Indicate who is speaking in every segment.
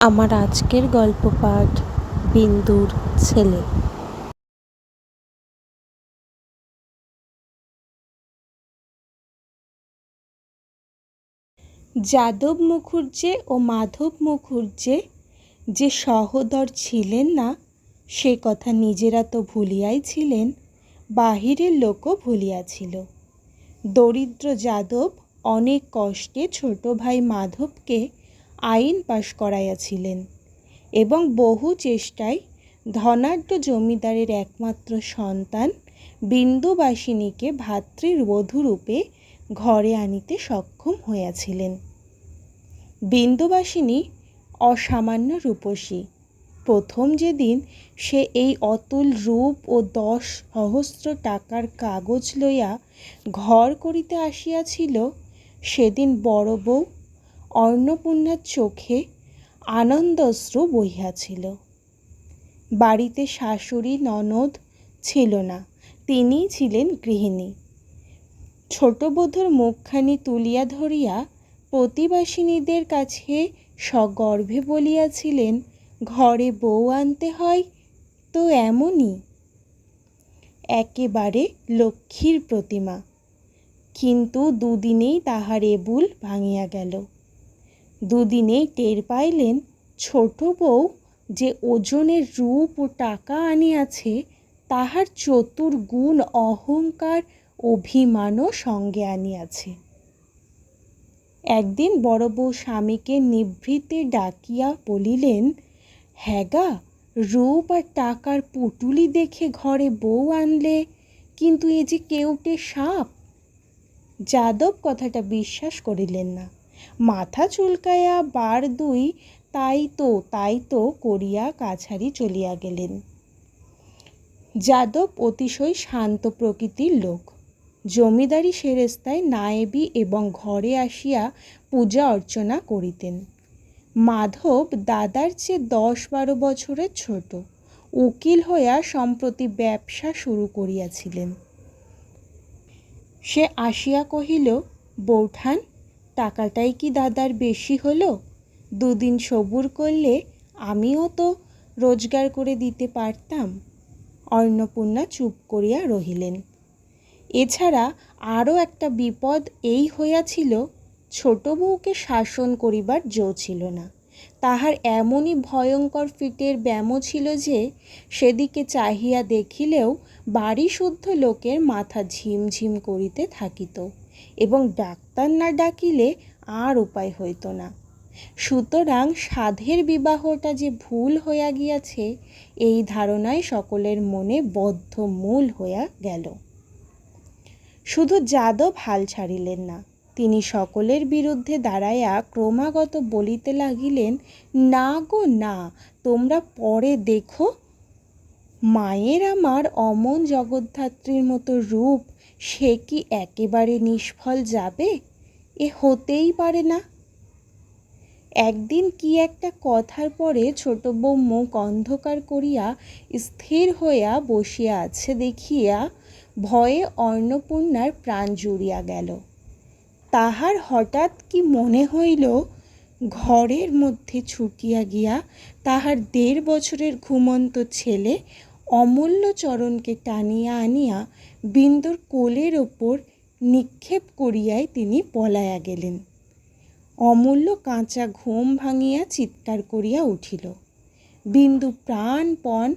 Speaker 1: আমার আজকের গল্প পাঠ, বিন্দুর ছেলে। যাদব মুখুজ্জে ও মাধব মুখুজ্জে যে সহোদর ছিলেন না, সে কথা নিজেরা তো ভুলিয়াই ছিলেন, বাহিরের লোকও ভুলিয়াছিল। দরিদ্র যাদব অনেক কষ্টে ছোট ভাই মাধবকে আইন পাশ করাইয়াছিলেন এবং বহু চেষ্টায় ধনাঢ্য জমিদারের একমাত্র সন্তান বিন্দুবাসিনীকে ভাতৃবধূরূপে ঘরে আনিতে সক্ষম হইয়াছিলেন। বিন্দুবাসিনী অসামান্য রূপসী। প্রথম যেদিন সে এই অতুল রূপ ও দশ সহস্র টাকার কাগজ লইয়া ঘর করিতে আসিয়াছিল, সেদিন বড় বউ অন্নপূর্ণার চোখে আনন্দশ্রু বহিয়াছিল। বাড়িতে শাশুড়ি, ননদ ছিল না, তিনিই ছিলেন গৃহিণী। ছোট বধূর মুখখানি তুলিয়া ধরিয়া প্রতিবাসিনীদের কাছে সগর্ভে বলিয়াছিলেন, ঘরে বউ আনতে হয় তো এমনই। একেবারে লক্ষ্মীর প্রতিমা। কিন্তু দুদিনেই তাহার এ এবুল ভাঙিয়া গেল। দুদিনেই টের পাইলেন ছোট বউ যে ওজনের রূপ ও টাকা আনিয়াছে, তাহার চতুর গুণ অহংকার অভিমানও সঙ্গে আনিয়াছে। একদিন বড় বউ স্বামীকে নিভৃতে ডাকিয়া বলিলেন, হ্যাগা, রূপ আর টাকার পুটুলি দেখে ঘরে বউ আনলে, কিন্তু এ যে কেউটে সাপ? যাদব কথাটা বিশ্বাস করিলেন না। মাথা চুলকাইয়া বার দুই তাই তো তাই তো করিয়া কাছারি চলিয়া গেলেন। যাদব অতিশয় শান্ত প্রকৃতির লোক। জমিদারি সেরেস্তায় নায়েবি এবং ঘরে আসিয়া পূজা অর্চনা করিতেন। মাধব দাদার চেয়ে দশ বারো বছরের ছোট। উকিল হইয়া সম্প্রতি ব্যবসা শুরু করিয়াছিলেন। সে আসিয়া কহিল, বৌঠান টাকাটাই কি দাদার বেশি হলো? দুদিন সবুর করলে আমিও তো রোজগার করে দিতে পারতাম। অন্নপূর্ণা চুপ করিয়া রহিলেন। এছাড়া আরও একটা বিপদ এই হইয়াছিল, ছোট বউকে শাসন করিবার জো ছিল না। তাহার এমনই ভয়ঙ্কর ফিটের ব্যামো ছিল যে, সেদিকে চাহিয়া দেখিলেও বাড়ি শুদ্ধ লোকের মাথা ঝিমঝিম করিতে থাকিত এবং ডাক্তার না ডাকিলে আর উপায় হইত না। সুতরাং সাধের বিবাহটা যে ভুল হইয়া গিয়াছে, এই ধারণায় সকলের মনে বদ্ধ মূল হইয়া গেল। শুধু যাদব হাল ছাড়িলেন না, তিনি সকলের বিরুদ্ধে দাঁড়াইয়া ক্রমাগত বলিতে লাগিলেন, না গো, না, তোমরা পরে দেখো। মায়ের আমার অমন জগদ্ধাত্রীর মতো রূপ, সে কি একেবারে নিষ্ফল যাবে? এ হতেই পারে না। একদিন কি একটা কথার পরে ছোট বউ অন্ধকার করিয়া স্থির হইয়া বসিয়া আছে দেখিয়া ভয়ে অন্নপূর্ণার প্রাণ জুড়িয়া গেল। তাহার হঠাৎ কি মনে হইল, ঘরের মধ্যে ছুটিয়া গিয়া তাহার দেড় বছরের ঘুমন্ত ছেলে অমূল্য চরণকে টানিয়া আনিয়া বিন্দুর কোলের ওপর নিক্ষেপ করিয়াই তিনি পলাইয়া গেলেন। অমূল্য কাঁচা ঘুম ভাঙিয়া চিৎকার করিয়া উঠিল। বিন্দু প্রাণপণ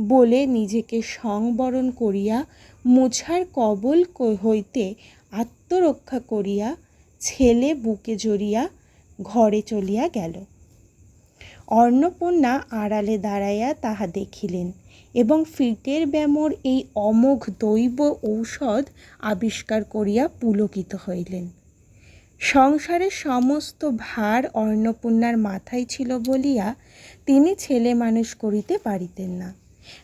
Speaker 1: বলে নিজেকে সংবরণ করিয়া মুছার কবল হইতে আত্মরক্ষা করিয়া ছেলে বুকে জড়িয়া ঘরে চলিয়া গেল। অন্নপূর্ণা আড়ালে দাঁড়াইয়া তাহা দেখিলেন। এবং ফিটের ব্যামোর এই অমোঘ দৈব ঔষধ আবিষ্কার করিয়া পুলকিত হইলেন। সংসারের সমস্ত ভার অন্নপূর্ণার মাথায় ছিল বলিয়া তিনি ছেলে মানুষ করিতে পারিতেন না।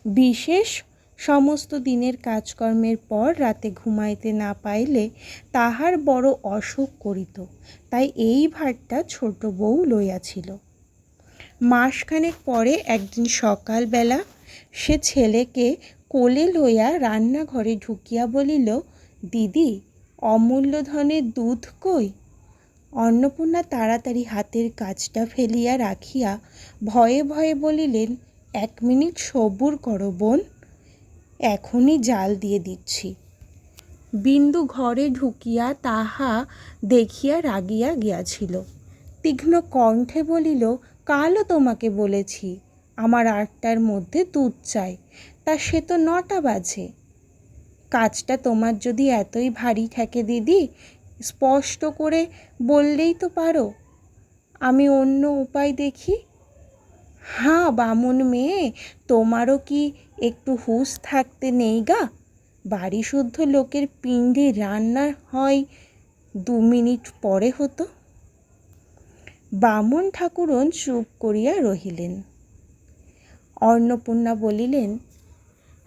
Speaker 1: বিশেষ সমস্ত দিনের কাজকর্মের পর রাতে ঘুমাইতে না পাইলে তাহার বড় অসুখ করিত, তাই এই ভারটা ছোট বউ লইয়াছিল। মাসখানেক পরে একদিন সকালবেলা সে ছেলেকে কোলে লইয়া রান্নাঘরে ঢুকিয়া বলিল, দিদি, অমূল্য ধনের দুধ কই? অন্নপূর্ণা তাড়াতাড়ি হাতের কাজটা ফেলিয়া রাখিয়া ভয়ে ভয়ে বলিলেন, এক মিনিট সবুর করো বোন, এখনই জাল দিয়ে দিচ্ছি। বিন্দু ঘরে ঢুকিয়া তাহা দেখিয়া রাগিয়া গিয়াছিল। তীক্ষ্ণ কণ্ঠে বলিল, কালও তোমাকে বলেছি আমার আটটার মধ্যে দুধ চাই। তা সে তো নটা বাজে। কাজটা তোমার যদি এতই ভারী থাকে দিদি, স্পষ্ট করে বললেই তো পারো। আমি অন্য উপায় দেখি। হ্যাঁ বামুন মেয়ে, তোমারও কি একটু হুঁশ থাকতে নেই গা? বাড়ি শুদ্ধ লোকের পিণ্ডে রান্না হয় দু মিনিট পরে হতো। বামুন ঠাকুরন চুপ করিয়া রহিলেন। অন্নপূর্ণা বলিলেন,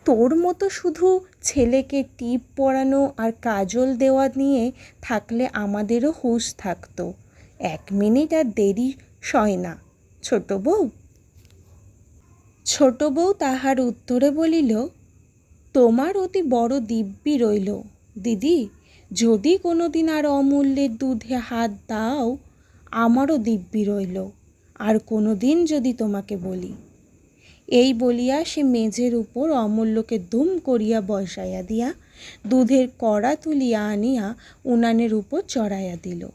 Speaker 1: তোর মতো শুধু ছেলেকে টিপ পরানো আর কাজল দেওয়া নিয়ে থাকলে আমাদেরও হুঁশ থাকতো। এক মিনিট আর দেরি সয় না, ছোট বউ। ছোট বউ তাহার উত্তরে বলিল, তোমার অতি বড় দিব্যি রইল। দিদি, যদি কোনো দিন আর অমূল্যের দুধে হাত দাও, আমারও দিব্যি রইল। আর কোনো দিন যদি তোমাকে বলি। এই বলিয়া সে মেঝের উপর অমূল্যকে দুম করিয়া বসাইয়া দিয়া দুধের কড়া তুলিয়া আনিয়া উনানের উপর চড়াইয়া দিল।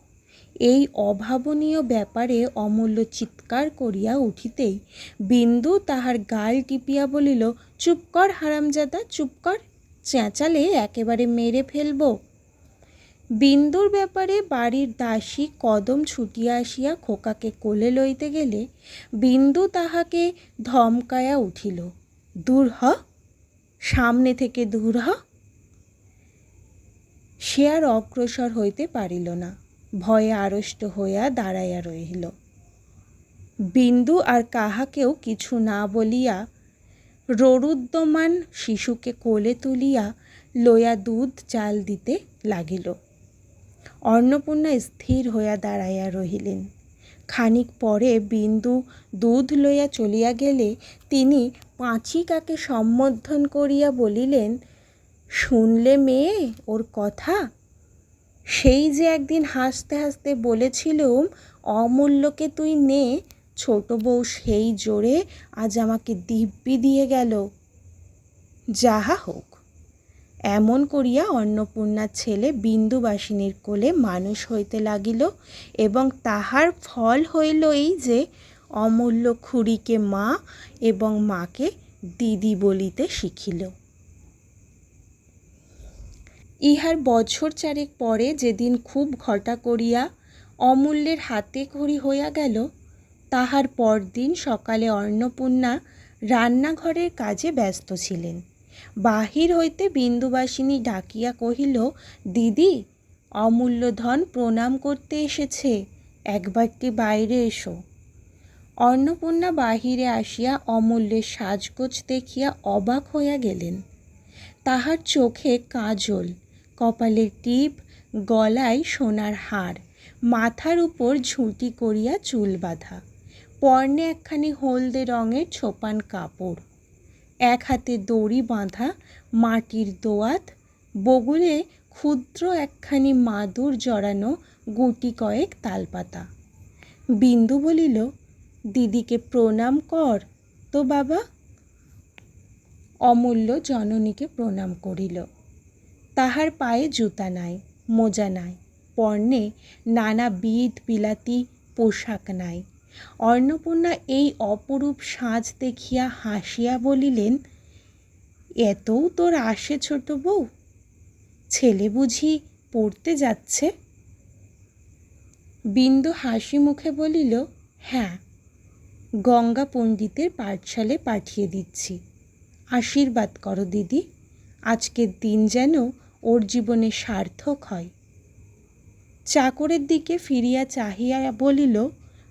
Speaker 1: এই অভাবনীয় ব্যাপারে অমূল্য চিৎকার করিয়া উঠিতেই বিন্দু তাহার গাল টিপিয়া বলিল, চুপ কর হারামজাদা, চুপ কর। চেঁচালে একেবারে মেরে ফেলব। বিন্দুর ব্যাপারে বাড়ির দাসী কদম ছুটিয়া আসিয়া খোকাকে কোলে লইতে গেলে বিন্দু তাহাকে ধমকায়া উঠিল, দূর হ, সামনে থেকে দূর হ সে আর অগ্রসর হইতে পারিল না, ভয়ে আড়ষ্ট হইয়া দাঁড়াইয়া রহিল। বিন্দু আর কাহাকেও কিছু না বলিয়া ররুদ্যমান শিশুকে কোলে তুলিয়া লইয়া দুধ চাল দিতে লাগিল। অন্নপূর্ণা স্থির হইয়া দাঁড়াইয়া রহিলেন। খানিক পরে বিন্দু দুধ লইয়া চলিয়া গেলে তিনি পাঁচিকাকে সম্বোধন করিয়া বলিলেন, শুনলে মেয়ে, ওর কথা? সেই যে একদিন হাসতে হাসতে বলেছিলুম, অমূল্যকে তুই নে, ছোট বউ সেই জোরে আজ আমাকে দিব্যি দিয়ে গেল। যাহা হোক এমন করিয়া অন্নপূর্ণার ছেলে বিন্দুবাসিনীর কোলে মানুষ হইতে লাগিল এবং তাহার ফল হইল এই যে অমূল্য খুড়িকে মা এবং মাকে দিদি বলিতে শিখিল। ইহার বছর চারেক পরে যেদিন খুব ঘটা করিয়া অমূল্যের হাতে খড়ি হইয়া গেল, তাহার পরদিন সকালে অন্নপূর্ণা রান্নাঘরের কাজে ব্যস্ত ছিলেন। বাহির হইতে বিন্দুবাসিনী ডাকিয়া কহিল, দিদি, অমূল্য ধন প্রণাম করতে এসেছে। একবারটি বাইরে এসো অন্নপূর্ণা বাহিরে আসিয়া অমূল্যের সাজগোজ দেখিয়া অবাক হইয়া গেলেন। তাহার চোখে কাজল, কপালের টিপ, গলায় সোনার হার, মাথার উপর ঝুঁটি করিয়া চুল বাঁধা পর্ণে একখানি হলদে রঙের ছোপান কাপড়। এক হাতে দড়ি বাঁধা, মাটির দোয়াত, বগুলে ক্ষুদ্র একখানি মাদুর জড়ানো গুটি কয়েক তালপাতা। বিন্দু বলিল, দিদিকে প্রণাম কর তো বাবা। অমূল্য জননীকে প্রণাম করিল। তাহার পায়ে জুতা নাই, মোজা নাই পর্ণে নানা বিধ বিলাতি পোশাক নাই। অন্নপূর্ণা এই অপরূপ সাজ দেখিয়া হাসিয়া বলিলেন এতও তোর আসে ছোট বউ? ছেলে বুঝি পড়তে যাচ্ছে? বিন্দু হাসি মুখে বলিল হ্যাঁ গঙ্গা পণ্ডিতের পাঠশালে পাঠিয়ে দিচ্ছি। আশীর্বাদ করো দিদি, আজকের দিন যেন ওর জীবনে সার্থক হয়। চাকরের দিকে ফিরিয়া চাহিয়া বলিল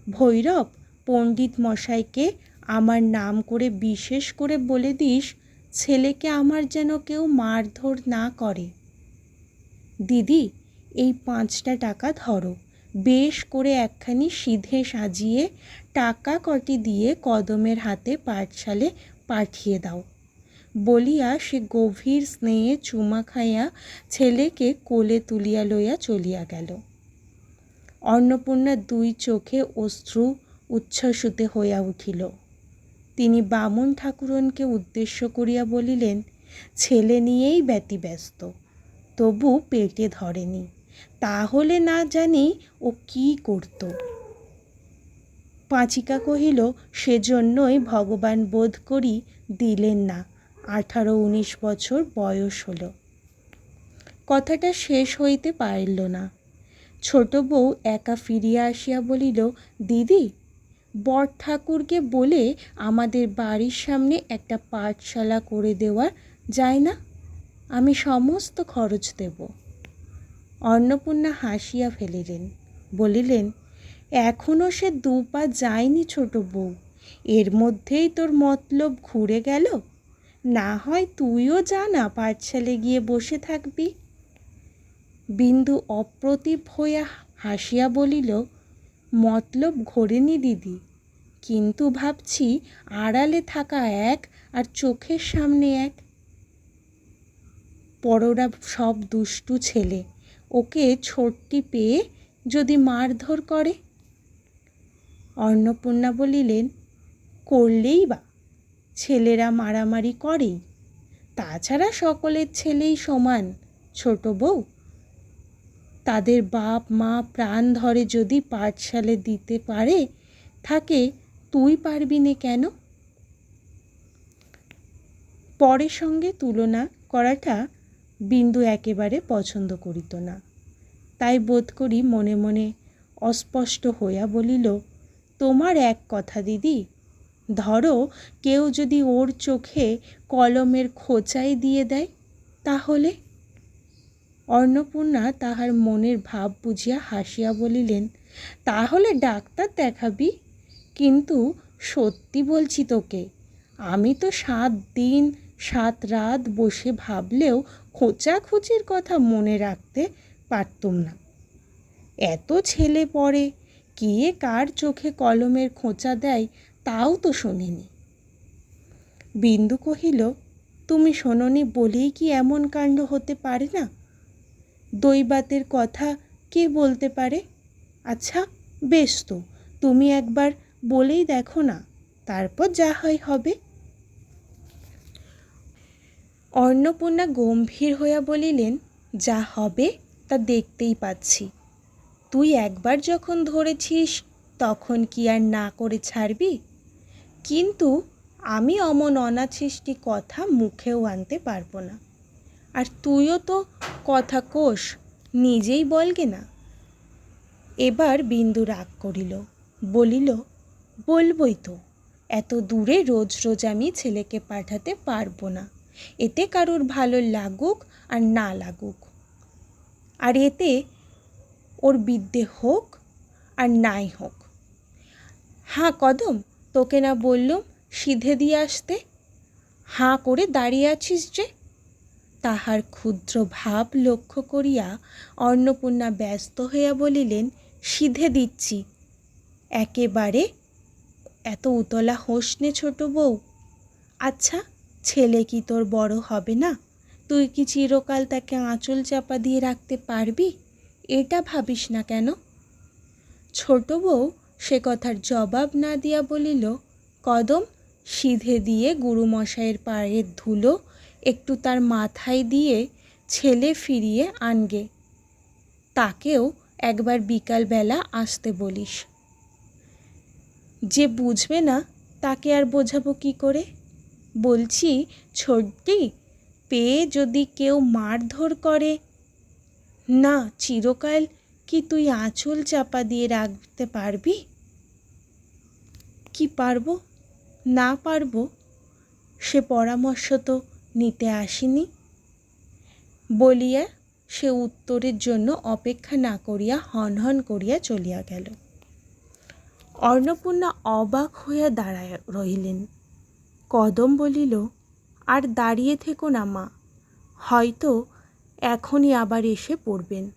Speaker 1: ভৈরব, পণ্ডিত মশাইকে আমার নাম করে বিশেষ করে বলে দিস, ছেলেকে আমার যেন কেউ মারধর না করে। দিদি, এই পাঁচটা টাকা ধরো। বেশ করে একখানি সিধে সাজিয়ে টাকা কটি দিয়ে কদমের হাতে পাঠশালে পাঠিয়ে দাও। বলিয়া সে গভীর স্নেহে চুমা খাইয়া ছেলেকে কোলে তুলিয়া লইয়া চলিয়া গেল। অন্নপূর্ণার দুই চোখে অশ্রু উচ্ছ্বসিত হইয়া উঠিল। তিনি বামুন ঠাকুরনকে উদ্দেশ্য করিয়া বলিলেন, ছেলে নিয়েই ব্যতিব্যস্ত, তবু পেটে ধরেনি, তাহলে না জানি ও কি করত পাঁচিকা কহিল সেজন্যই ভগবান বোধ করি দিলেন না, আঠারো উনিশ বছর বয়স হলো। কথাটা শেষ হইতে পারিল না ছোট বউ একা ফিরিয়া আসিয়া বলিল, দিদি বর ঠাকুরকে বলে আমাদের বাড়ির সামনে একটা পাঠশালা করে দেওয়া যায় না? আমি সমস্ত খরচ দেব অন্নপূর্ণা হাসিয়া ফেলিলেন, বলিলেন এখনও সে দু পা যায়নি ছোট বউ। এর মধ্যেই তোর মতলব ঘুরে গেল? না হয় তুইও যা না পাঠশালে গিয়ে বসে থাকবি। বিন্দু অপ্রতিভ হইয়া হাসিয়া বলিল, মতলব ঘোরেনি দিদি। কিন্তু ভাবছি আড়ালে থাকা এক আর চোখের সামনে এক। পররা সব দুষ্টু ছেলে, ওকে ছোট্টি পেয়ে যদি মারধর করে? অন্নপূর্ণা বলিলেন, করলেই বা, ছেলেরা মারামারি করেই। তাছাড়া সকলের ছেলেই সমান, ছোট বউ। তাদের বাপ মা প্রাণ ধরে যদি পাঠশালে দিতে পারে, থাকে, তুই পারবি নে কেন? পরের সঙ্গে তুলনা করাটা বিন্দু একেবারে পছন্দ করিত না। তাই বোধ করি মনে মনে অস্পষ্ট হইয়া বলিল, তোমার এক কথা দিদি, ধরো কেউ যদি ওর চোখে কলমের খোঁচাই দিয়ে দেয়, তাহলে? অন্নপূর্ণা তাহার মনের ভাব বুঝিয়া হাসিয়া বলিলেন, তাহলে ডাক্তার দেখাবি। কিন্তু সত্যি বলছি তোকে, আমি তো সাত দিন, সাত রাত বসে ভাবলেও খোঁচাখুচির কথা মনে রাখতে পারতুম না। এত ছেলে পড়ে, কে কার চোখে কলমের খোঁচা দেয় তাও তো শোনেনি। বিন্দু কহিল, তুমি শোনোনি বলেই কি এমন কাণ্ড হতে পারে না? দৈবাতের কথা কে বলতে পারে? আচ্ছা বেশ তো, তুমি একবার বলেই দেখো না, তারপর যা হয় হবে। অন্নপূর্ণা গম্ভীর হইয়া বলিলেন, যা হবে তা দেখতেই পাচ্ছি। তুই একবার যখন ধরেছিস, তখন কি আর না করে ছাড়বি? কিন্তু আমি অমন অনাছিষ্টি কথা মুখেও আনতে পারব না। আর তুইও তো কথা কোষ নিজেই বলগে না? এবার বিন্দু রাগ করিল, বলিল, বলবই তো, এত দূরে রোজ রোজ আমি ছেলেকে পাঠাতে পারব না, এতে কারোর ভালো লাগুক আর না লাগুক। আর এতে ওর বিদ্যে হোক আর নাই হোক। হাঁ কদম, তোকে না বললুম সিধে দিয়ে আসতে? হাঁ করে দাঁড়িয়ে আছিস যে? তাহার ক্ষুদ্র ভাব লক্ষ্য করিয়া অন্নপূর্ণা ব্যস্ত হইয়া বলিলেন, সিধে দিচ্ছি। একেবারে? এত উতলা হোস নে ছোট বউ। আচ্ছা ছেলে কি তোর বড় হবে না? তুই কি চিরকাল তাকে আঁচল চাপা দিয়ে রাখতে পারবি? এটা ভাবিস না কেন? ছোট বউ সে কথার জবাব না দিয়া বলিল, কদম, সিধে দিয়ে গুরুমশাইয়ের পায়ের ধুলো একটু তার মাথায় দিয়ে ছেলে ফিরিয়ে আনগে। তাকেও একবার বিকালবেলা আসতে বলিস। যে বুঝবে না, তাকে আর বোঝাবো কি করে? বলছি ছোট্টি পেয়ে যদি কেউ মারধর করে? না, চিরকাল কি তুই আঁচল চাপা দিয়ে রাখতে পারবি? কি পারব? না পারব? সে পরামর্শ তো নিতে আসিনি। বলিয়া সে উত্তরের জন্য অপেক্ষা না করিয়া হনহন করিয়া চলিয়া গেল। অন্নপূর্ণা অবাক হইয়া দাঁড়ায় রহিলেন। কদম বলিল, আর দাঁড়িয়ে থেকো না মা, হয়তো এখনই আবার এসে পড়বেন।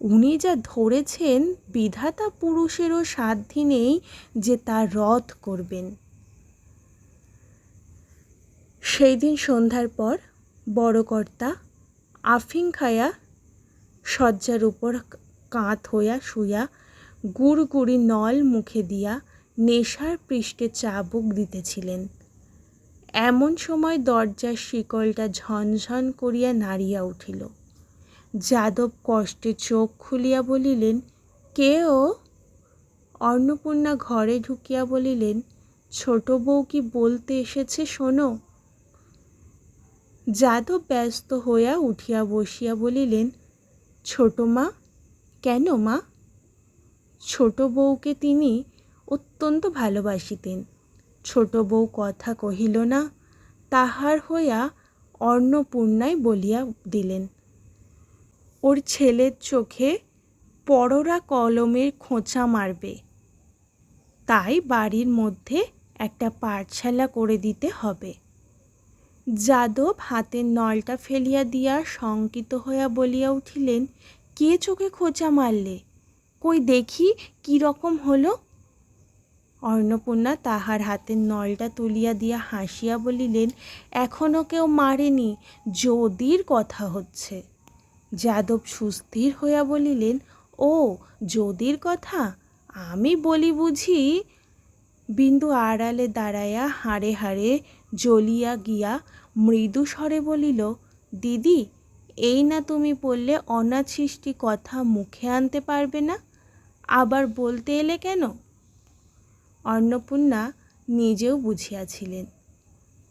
Speaker 1: উনি যা ধরেছেন, বিধাতা পুরুষেরও সাধ্যি নেই যে তার রথ করবেন। সেই দিন সন্ধ্যার পর বড় কর্তা আফিং খায়া শয্যার উপর কাঁত হইয়া শুইয়া গুড়গুড়ি নল মুখে দিয়া নেশার পৃষ্ঠে চাবুক দিতেছিলেন। এমন সময় দরজার শিকলটা ঝনঝন করিয়া নাড়িয়া উঠিল। যাদব কষ্টে চোখ খুলিয়া বলিলেন, কে ও? অন্নপূর্ণা ঘরে ঢুকিয়া বলিলেন, ছোট বউ কি বলতে এসেছে শোনো। যাদব ব্যস্ত হইয়া উঠিয়া বসিয়া বলিলেন, ছোট মা, কেন মা? ছোট বউকে তিনি অত্যন্ত ভালোবাসিতেন। ছোট বউ কথা কহিল না, তাহার হইয়া অন্নপূর্ণায় বলিয়া দিলেন, ওর ছেলের চোখে পররা কলমের খোঁচা মারবে। তাই বাড়ির মধ্যে একটা পাঠশালা করে দিতে হবে। যাদব হাতের নলটা ফেলিয়া দিয়া শঙ্কিত হইয়া বলিয়া উঠিলেন, কে চোখে খোঁচা মারলে? কই দেখি কি রকম হলো? অন্নপূর্ণা তাহার হাতের নলটা তুলিয়া দিয়া হাসিয়া বলিলেন এখনও কেউ মারেনি, যদির কথা হচ্ছে। যাদব সুস্থির হইয়া বলিলেন, ও, যদির কথা? আমি বলি বুঝি? বিন্দু আড়ালে দাঁড়াইয়া হাড়ে হাড়ে জ্বলিয়া গিয়া মৃদু স্বরে বলিল, দিদি, এই না তুমি বললে অনাছিষ্টি কথা মুখে আনতে পারবে না? আবার বলতে এলে কেন? অন্নপূর্ণা নিজেও বুঝিয়াছিলেন,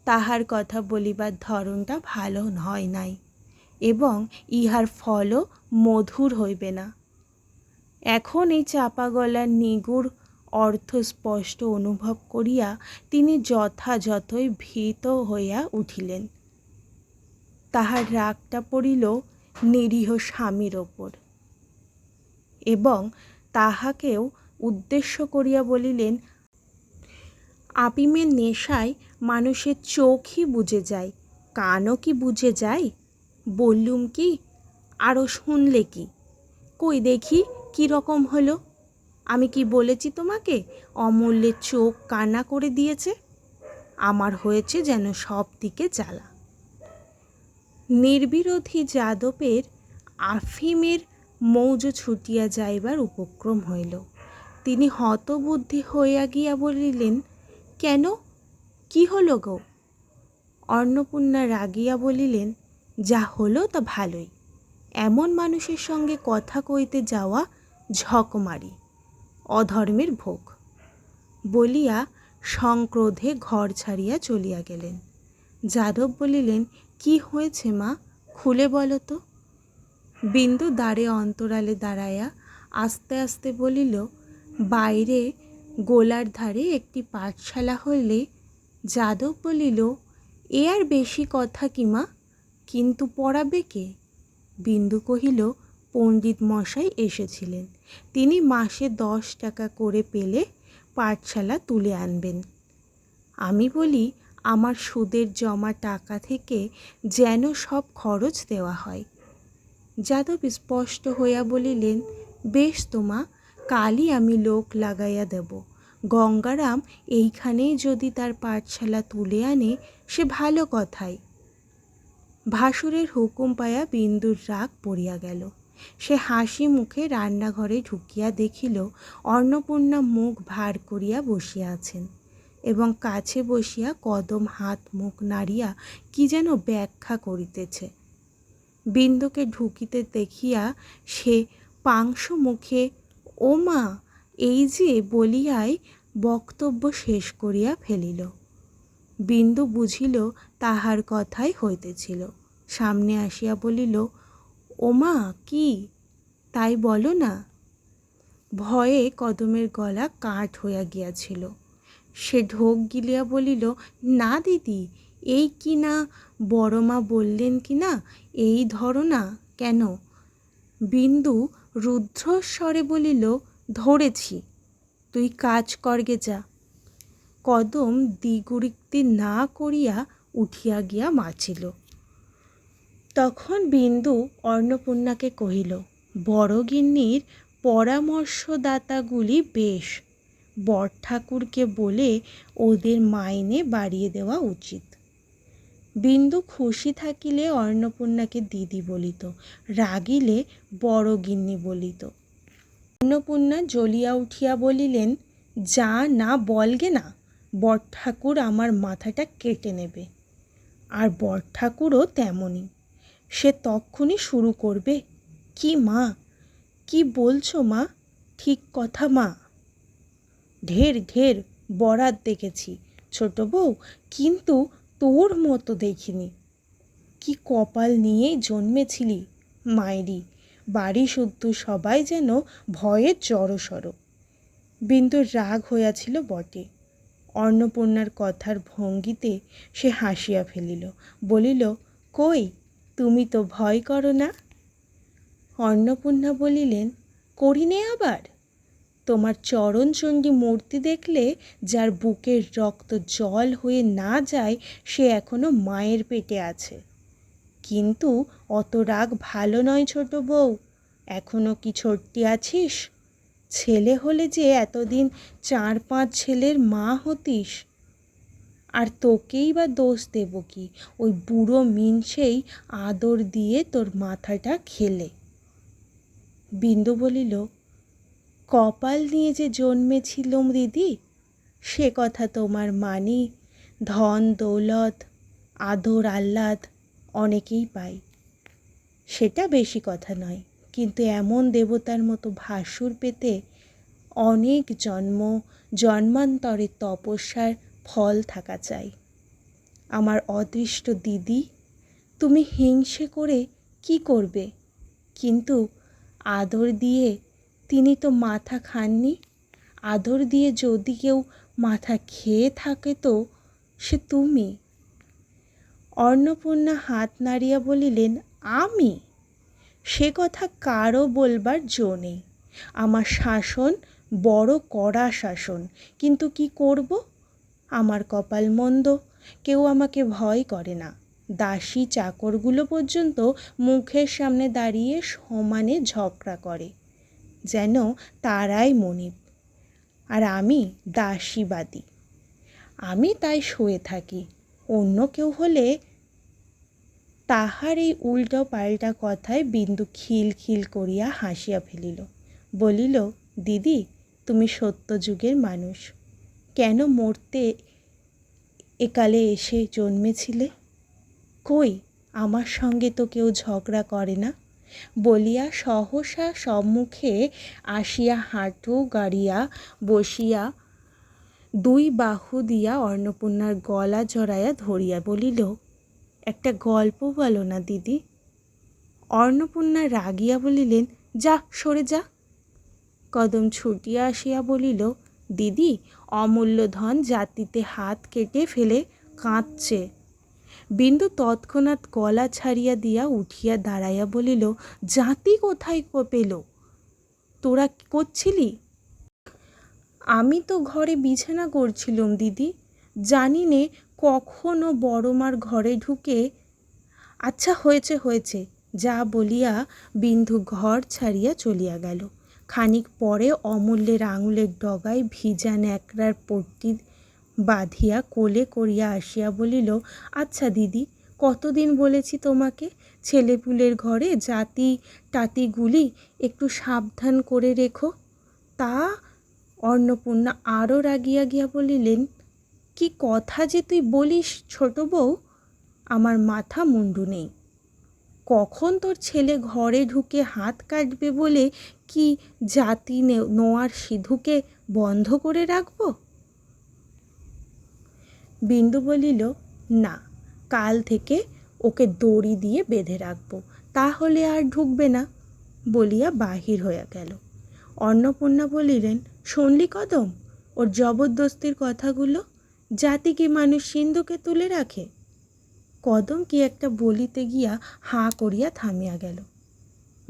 Speaker 1: তাহার কথা বলিবার ধরনটা ভালো হয় নাই এবং ইহার ফলও মধুর হইবে না। এখন এই চাপা গলার নিগুড় অর্থ স্পষ্ট অনুভব করিয়া তিনি যথাযথই ভীত হইয়া উঠিলেন। তাহার রাগটা পড়িল নিরীহ স্বামীর ওপর এবং তাহাকেও উদ্দেশ্য করিয়া বলিলেন, আপিমের নেশায় মানুষের চোখই বুঝে যায়, কানও কি বুঝে যায়? বললুম কি? আরও শুনলে কি? কই দেখি কি রকম হলো? আমি কি বলেছি তোমাকে? অমূল্যের চোখ কান্না করে দিয়েছে। আমার হয়েছে যেন সব দিকে জ্বালা। নির্বিরোধী যাদবের আফিমের মৌজ ছুটিয়া যাইবার উপক্রম হইল। তিনি হতবুদ্ধি হইয়া গিয়া বলিলেন, কেন? কি হলো গো? অন্নপূর্ণা রাগিয়া বলিলেন, যা হলো তা ভালোই। এমন মানুষের সঙ্গে কথা কইতে যাওয়া ঝকমারি। অধর্মের ভোগ। বলিয়া সংক্রোধে ঘর ছাড়িয়া চলিয়া গেলেন। যাদব বলিলেন, কি হয়েছে মা? খুলে বলো তো। বিন্দু দ্বারে অন্তরালে দাঁড়াইয়া আস্তে আস্তে বলিল, বাইরে গোলার ধারে একটি পাঠশালা হইলে, যাদব বলিল, এ আর বেশি কথা কি মা? কিন্তু পড়াবে কে? বিন্দু কহিল পণ্ডিত মশাই এসেছিলেন। তিনি মাসে দশ টাকা করে পেলে পাঠশালা তুলে আনবেন। আমি বলি, আমার সুদের জমা টাকা থেকে যেন সব খরচ দেওয়া হয়। যাদব স্পষ্ট হইয়া বলিলেন, বেশ তোমা কালই আমি লোক লাগাইয়া দেব। গঙ্গারাম এইখানেই যদি তার পাঠশালা তুলে আনে, সে ভালো কথাই। ভাসুরের হুকুম পায়া বিন্দুর রাগ পড়িয়া গেল। সে হাসি মুখে রান্নাঘরে ঢুকিয়া দেখিল, অন্নপূর্ণা মুখ ভার করিয়া বসিয়া আছেন এবং কাছে বসিয়া কদম হাত মুখ নাড়িয়া কি যেন ব্যাখ্যা করিতেছে। বিন্দুকে ঢুকিতে দেখিয়া সে পাংশ মুখে ও মা এই যে বলিয়াই বক্তব্য শেষ করিয়া ফেলিল। বিন্দু বুঝিল তাহার কথাই হইতেছিল। সামনে আসিয়া বলিল ওমা, কি? তাই বলো না। ভয়ে কদমের গলা কাঠ হইয়া গিয়াছিল। সে ঢোক গিলিয়া বলিল, না দিদি, এই কি না? বড় মা বললেন কি না? এই ধরো না কেন? বিন্দু রুদ্রস্বরে বলিল, ধরেছি। তুই কাজ করগে যা। কদম দ্বিগুরিক্তি না করিয়া উঠিয়া গিয়া বাঁচিল তখন বিন্দু অন্নপূর্ণাকে কহিল, বড় গিন্নির পরামর্শদাতাগুলি বেশ। বর ঠাকুরকে বলে ওদের মাইনে বাড়িয়ে দেওয়া উচিত বিন্দু খুশি থাকিলে অন্নপূর্ণাকে দিদি বলিত, রাগিলে বড় গিন্নি বলিত। অন্নপূর্ণা জ্বলিয়া উঠিয়া বলিলেন, যা না বলগে না বট ঠাকুর আমার মাথাটা কেটে নেবে। আর বট ঠাকুরও তেমনই। সে তক্ষুনি শুরু করবে। কি মা? কি বলছো মা? ঠিক কথা মা। ঢের ঢের, বরাত দেখেছি। ছোট বউ, কিন্তু তোর মতো দেখিনি। কি কপাল নিয়েই জন্মেছিলি মায়েরি বাড়ি শুদ্ধ সবাই যেন ভয়ে জড়সড়। বিন্দুর রাগ হইয়াছিল বটে। অন্নপূর্ণার কথার ভঙ্গিতে সে হাসিয়া ফেলিল, বলিল, কই? তুমি তো ভয় করো না। অন্নপূর্ণা বলিলেন, করি করিনে আবার। তোমার চরণ চরণচণ্ডী মূর্তি দেখলে যার বুকের রক্ত জল হয়ে না যায়, সে এখনও মায়ের পেটে আছে। কিন্তু অত রাগ ভালো নয় ছোট বউ, এখনও কি ছোট্টি আছিস? ছেলে হলে যে এতদিন চার পাঁচ ছেলের মা হতিস। আর তোকেই বা দোষ দেব কি? ওই বুড়ো মিনসেই আদর দিয়ে তোর মাথাটা খেলে। বিন্দু বলিল, কপাল নিয়ে যে জন্মেছিলুম দিদি, সে কথা তোমার মানি। ধন, দৌলত, আদর, আহ্লাদ অনেকেই পাই। সেটা বেশি কথা নয়, কিন্তু এমন দেবতার মতো ভাসুর পেতে অনেক জন্ম জন্মান্তরের তপস্যার ফল থাকা চাই। আমার অদৃষ্ট দিদি, তুমি হিংসে করে কি করবে? কিন্তু আদর দিয়ে তিনি তো মাথা খাননি। আদর দিয়ে যদি কেউ মাথা খেয়ে থাকে তো সে তুমি। অন্নপূর্ণা হাত নাড়িয়া বলিলেন, আমি? সে কথা কারও বলবার জো নেই। আমার শাসন বড় কড়া শাসন। কিন্তু কি করব? আমার কপাল মন্দ, কেউ আমাকে ভয় করে না। দাসী চাকরগুলো পর্যন্ত মুখের সামনে দাঁড়িয়ে সমানে ঝগড়া করে, যেন তারাই মনিব। আর আমি দাসীবাদী। আমি তাই শুয়ে থাকি, অন্য কেউ হলে তাহার এই উল্টো পাল্টা কথায় বিন্দু খিল খিল করিয়া হাসিয়া ফেলিল, বলিল, দিদি, তুমি সত্য যুগের মানুষ। কেন মরতে একালে এসে জন্মেছিলে? কই, আমার সঙ্গে তো কেউ ঝগড়া করে না। বলিয়া সহসা সম্মুখে আসিয়া হাঁটু গাড়িয়া বসিয়া দুই বাহু দিয়া অন্নপূর্ণার গলা জড়াইয়া ধরিয়া বলিল, একটা গল্প বলো না দিদি। অন্নপূর্ণা রাগিয়া বলিলেন, যা, সরে যা। কদম ছুটিয়া আসিয়া বলিল দিদি, অমূল্য ধন জাতিতে হাত কেটে ফেলে কাঁদছে। বিন্দু তৎক্ষণাৎ গলা ছাড়িয়া দিয়া উঠিয়া দাঁড়াইয়া বলিল, জাতি কোথায় পেল? তোরা করছিলি? আমি তো ঘরে বিছানা করছিলুম দিদি। জানি নে কখনো বড়মার ঘরে ঢুকে আচ্ছা হয়েছে হয়েছে। যা বলিয়া বিন্ধু ঘর ছাড়িয়া চলিয়া গেল। খানিক পরে অমূল্যের আঙুলের ডগায় ভিজা ন্যাকড়ার পট্টি বাঁধিয়া কোলে করিয়া আসিয়া বলিল আচ্ছা দিদি, কতদিন বলেছি তোমাকে? ছেলেপুলের ঘরে জাতি টাতিগুলি একটু সাবধান করে রেখো। তা অন্নপূর্ণা আরও রাগিয়া গিয়া বলিলেন, কি কথা যে তুই বলিস ছোট বউ? আমার মাথা মুন্ডু নেই। কখন তোর ছেলে ঘরে ঢুকে হাত কাটবে বলে কি জাতি নোয়ার সিধুকে বন্ধ করে রাখব? বিন্দু বলিল, না, কাল থেকে ওকে দড়ি দিয়ে বেঁধে রাখব, তাহলে আর ঢুকবে না, বলিয়া বাহির হইয়া গেল। অন্নপূর্ণা বলিলেন, শুনলি কদম, ওর জবরদস্তির কথাগুলো? জাতি কি মানুষ সিন্ধুকে তুলে রাখে? কদম কি একটা বলিতে গিয়া হাঁ করিয়া থামিয়া গেল।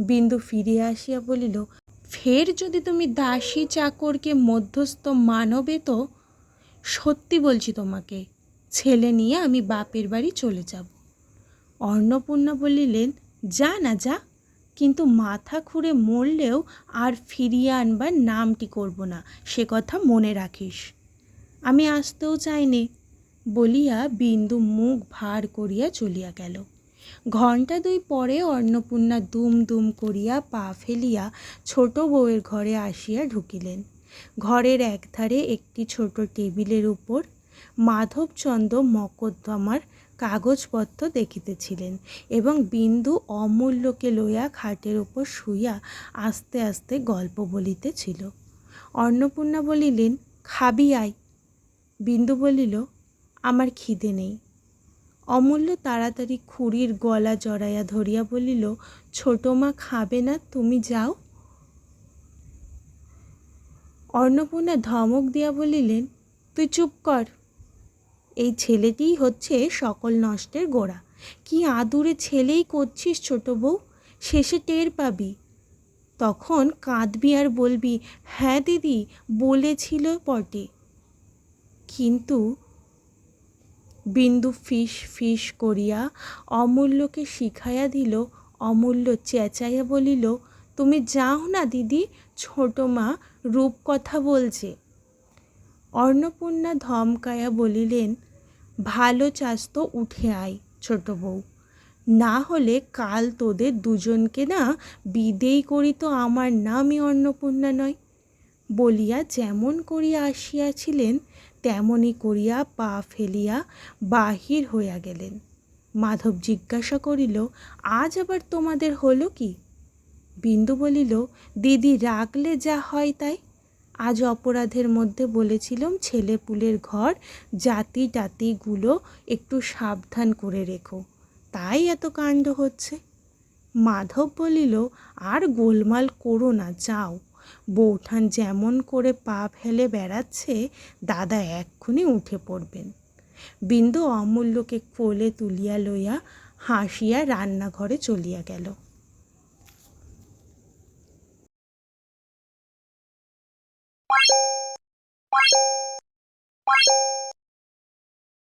Speaker 1: বিন্দু ফিরিয়া আসিয়া বলিল, ফের যদি তুমি দাসী চাকরকে মধ্যস্থ মানবে তো? সত্যি বলছি তোমাকে, ছেলে নিয়ে আমি বাপের বাড়ি চলে যাব। অন্নপূর্ণা বলিলেন, যা না যা, কিন্তু মাথা খুঁড়ে মরলেও আর ফিরিয়ে আনবার নামটি করব না, সে কথা মনে রাখিস। আমি আসতেও চাইনি। বলিয়া বিন্দু মুখ ভার করিয়া চলিয়া গেল। ঘণ্টা দুই পরে অন্নপূর্ণা দুম দুম করিয়া পা ফেলিয়া ছোট বউয়ের ঘরে আসিয়া ঢুকিলেন। ঘরের একধারে একটি ছোট টেবিলের উপর মাধবচন্দ্র মকদ্দমার কাগজপত্র দেখিতেছিলেন এবং বিন্দু অমূল্যকে লইয়া খাটের উপর শুইয়া আস্তে আস্তে গল্প বলিতেছিল। অন্নপূর্ণা বলিলেন, খাবি আয়। বিন্দু বলিল, আমার খিদে নেই। অমূল্য তাড়াতাড়ি খুড়ির গলা জড়াইয়া ধরিয়া বলিল, ছোটো মা খাবে না, তুমি যাও। অন্নপূর্ণা ধমক দিয়া বলিলেন, তুই চুপ কর। এই ছেলেটিই হচ্ছে সকল নষ্টের গোড়া। কি আদুরে ছেলেই করছিস ছোট বউ? শেষে টের পাবি। তখন কাঁদবি আর বলবি হ্যাঁ দিদি, বলেছিল পটে কিন্তু বিন্দু ফিস ফিস করিয়া অমূল্যকে শিখাইয়া দিল, অমূল্য চেঁচাইয়া বলিল, তুমি যাও না দিদি, ছোট মা রূপকথা বলছে। অন্নপূর্ণা ধমকায়া বলিলেন, ভালো চাস তো উঠে আয় ছোট বউ। না হলে কাল তোদের দুজনকে না বিদেই করি তো আমার নামই অন্নপূর্ণা নয়। বলিয়া যেমন করিয়া আসিয়াছিলেন তেমনি করিয়া পা ফেলিয়া বাহির হইয়া গেলেন। মাধব জিজ্ঞাসা করিল, আজ আবার তোমাদের হলো কি? বিন্দু বলিল, দিদি, রাগলে যা হয় তাই। আজ অপরাধের মধ্যে বলেছিলাম ছেলে পুলের ঘর জাতি টাতিগুলো একটু সাবধান করে রেখো। তাই এত কাণ্ড হচ্ছে। মাধব বলিল, আর গোলমাল করো না, যাও। বৌঠান যেমন করে পা ফেলে বেড়াচ্ছে, দাদা এক্ষুনি উঠে পড়বেন। বিন্দু অমূল্যকে কোলে তুলিয়া লইয়া হাসিয়া রান্নাঘরে চলিয়া গেল।